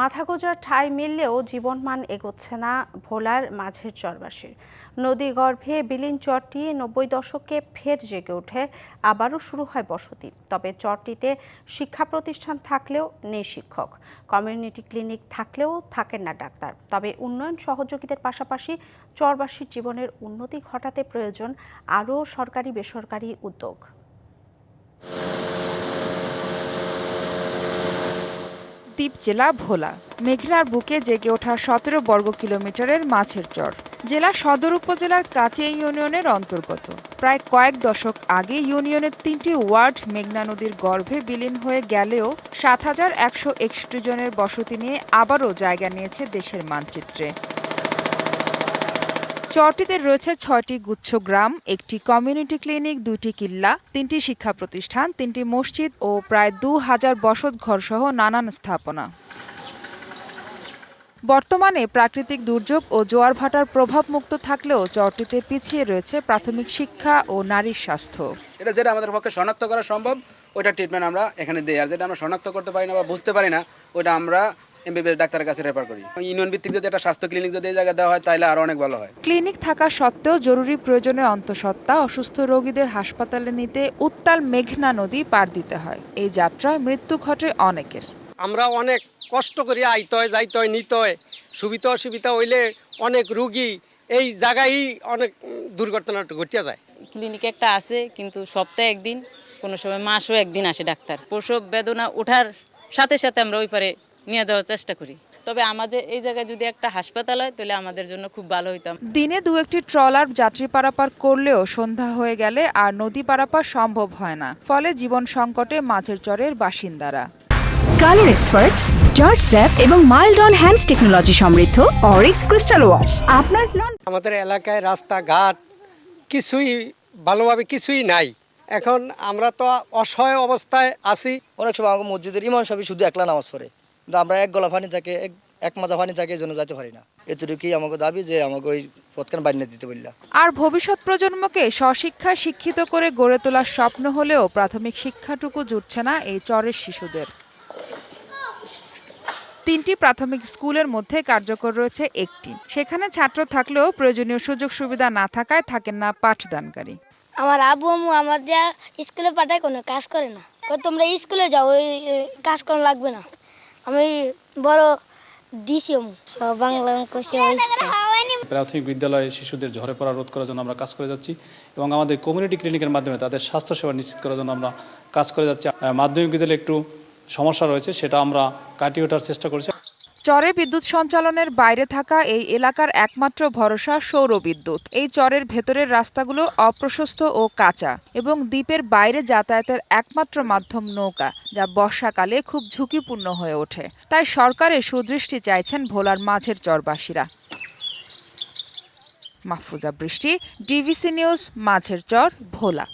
মাথা গোজার ঠাঁই মিললেও জীবনমান এগোচ্ছে না ভোলার মাঝের চরবাসীর। নদী গর্ভে বিলীন চরটি নব্বই দশকে ফের জেগে ওঠে, আবারও শুরু হয় বসতি। তবে চরটিতে শিক্ষা প্রতিষ্ঠান থাকলেও নেই শিক্ষক। কমিউনিটি ক্লিনিক থাকলেও থাকেন না ডাক্তার। তবে উন্নয়ন সহযোগিতার পাশাপাশি চরবাসীর জীবনের উন্নতি ঘটাতে প্রয়োজন আরও সরকারি বেসরকারি উদ্যোগ। দ্বীপ জেলা ভোলা। মেঘনার বুকে জেগে ওঠা সতেরো বর্গ কিলোমিটারের মাছের চর। জেলা সদর উপজেলার কাছে ইউনিয়নের অন্তর্গত। প্রায় কয়েক দশক আগে ইউনিয়নের তিনটি ওয়ার্ড মেঘনা নদীর গর্ভে বিলীন হয়ে গেলেও সাত হাজার একশো একষট্টি জনের বসতি নিয়ে আবারও জায়গা নিয়েছে দেশের মানচিত্রে। চরটিতে রয়েছে ছয়টি গুচ্ছ গ্রাম, একটি কমিউনিটি ক্লিনিক, দুইটি কিল্লা, তিনটি শিক্ষা প্রতিষ্ঠান, তিনটি মসজিদ ও প্রায় দু হাজার বসত ঘরসহ নানান স্থাপনা। বর্তমানে প্রাকৃতিক দুর্যোগ ও জোয়ার ভাটার প্রভাব মুক্ত থাকলেও চরটিতে পিছিয়ে রয়েছে প্রাথমিক শিক্ষা ও নারীর স্বাস্থ্য। এটা যেটা আমাদের পক্ষে শনাক্ত করা সম্ভব, ওইটা ট্রিটমেন্ট আমরা এখানে দিই। আর যেটা আমরা শনাক্ত করতে পারি না বা বুঝতে পারি না, ওইটা আমরা এমবিবিএস ডাক্তারের কাছে রেফার করি। ইউনিয়ন ভিত্তিক যদি একটা স্বাস্থ্য ক্লিনিক যদি এই জায়গায় দেওয়া হয় তাহলে আরও অনেক ভালো হয়। ক্লিনিক থাকা সত্ত্বেও জরুরি প্রয়োজনে অন্তঃসত্ত্বা অসুস্থ রোগীদের হাসপাতালে নিতে উত্তাল মেঘনা নদী পার দিতে হয়। এই যাত্রায় মৃত্যু ঘটে অনেকের। আমরা অনেক কষ্ট করি আইতে হয় যাইতে হয় নিতে হয়। সুবিধা অসুবিধা হইলে অনেক রুগী এই জায়গায় অনেক ঘটিয়া যায়। ক্লিনিক একটা আছে কিন্তু সপ্তাহে একদিন কোনো সময় মাসও একদিন আসে ডাক্তার। প্রসব বেদনা ওঠার সাথে সাথে আমরা ওই পারে নিয়ে যাওয়ার চেষ্টা করি। তবে আমাদের এই জায়গায় যদি একটা হাসপাতাল হয় তাহলে আমাদের জন্য খুব ভালো হইতাম। দিনে দু একটি ট্রলার যাত্রী পারাপার করলেও সন্ধ্যা হয়ে গেলে আর নদী পারাপার সম্ভব হয় না। ফলে জীবন সংকটে মাঝের চরের বাসিন্দারা। কালার এক্সপার্ট জর্জ স্যাপ এবং মাইল্ড অন হ্যান্ডস টেকনোলজি সমৃদ্ধ অরিক্স ক্রিস্টাল ওয়াশ আপনার আমাদের এলাকায় রাস্তাঘাট কিছুই ভালোভাবে কিছুই নাই। এখন আমরা তো অসহায় অবস্থায় আছি। অনেক সময় আমাকে মসজিদের ইমাম সাহেব শুধু একলা নামাজ পড়ে। কিন্তু আমরা এক গলা পানি থাকে এক এক মাজা পানি থাকে এই জন্য যেতে পারি না। এতটুকুই আমাকে দাবি যে আমাকে ওই পথখান বানিয়ে দিতে বললাম আর ভবিষ্যৎ প্রজন্মকে স্বশিক্ষায় শিক্ষিত করে গড়ে তোলার স্বপ্ন হলেও প্রাথমিক শিক্ষাটুকু জুটছে না এই চরের শিশুদের। তিনটি প্রাথমিক স্কুলের মধ্যে কার্যকর রয়েছে একটি। সেখানে ছাত্র থাকলেও প্রয়োজনীয় সুযোগ সুবিধা না থাকায় থাকেন না পাঠদানকারী। আমার আবু আম্মু আমার যা স্কুলে পাঠায় কোনো কাজ করে না। তোমরা স্কুলে যাও ওই কাজ করা লাগবে না। আমি বড় ডিসি বাংলা অঙ্ক প্রাথমিক বিদ্যালয়ে শিশুদের ঝরে পড়া রোধ করার জন্য আমরা কাজ করে যাচ্ছি এবং আমাদের কমিউনিটি ক্লিনিকের মাধ্যমে তাদের স্বাস্থ্যসেবা নিশ্চিত করার জন্য আমরা কাজ করে যাচ্ছি। মাধ্যমিক বিদ্যালয়ে একটু সমস্যা রয়েছে সেটা আমরা কাটিয়ে ওঠার চেষ্টা করছি। চরে বিদ্যুৎ সঞ্চালনের বাইরে থাকা এই এলাকার একমাত্র ভরসা সৌর বিদ্যুৎ। এই চরের ভেতরের রাস্তাগুলো অপ্রশস্ত ও কাঁচা এবং দ্বীপের বাইরে যাতায়াতের একমাত্র মাধ্যম নৌকা, যা বর্ষাকালে খুব ঝুঁকিপূর্ণ হয়ে ওঠে। তাই সরকারের সুদৃষ্টি চাইছেন ভোলার মাঝের চরবাসীরা। মাহফুজা বৃষ্টি ডিভিসি নিউজ, মাঝের চর, ভোলা।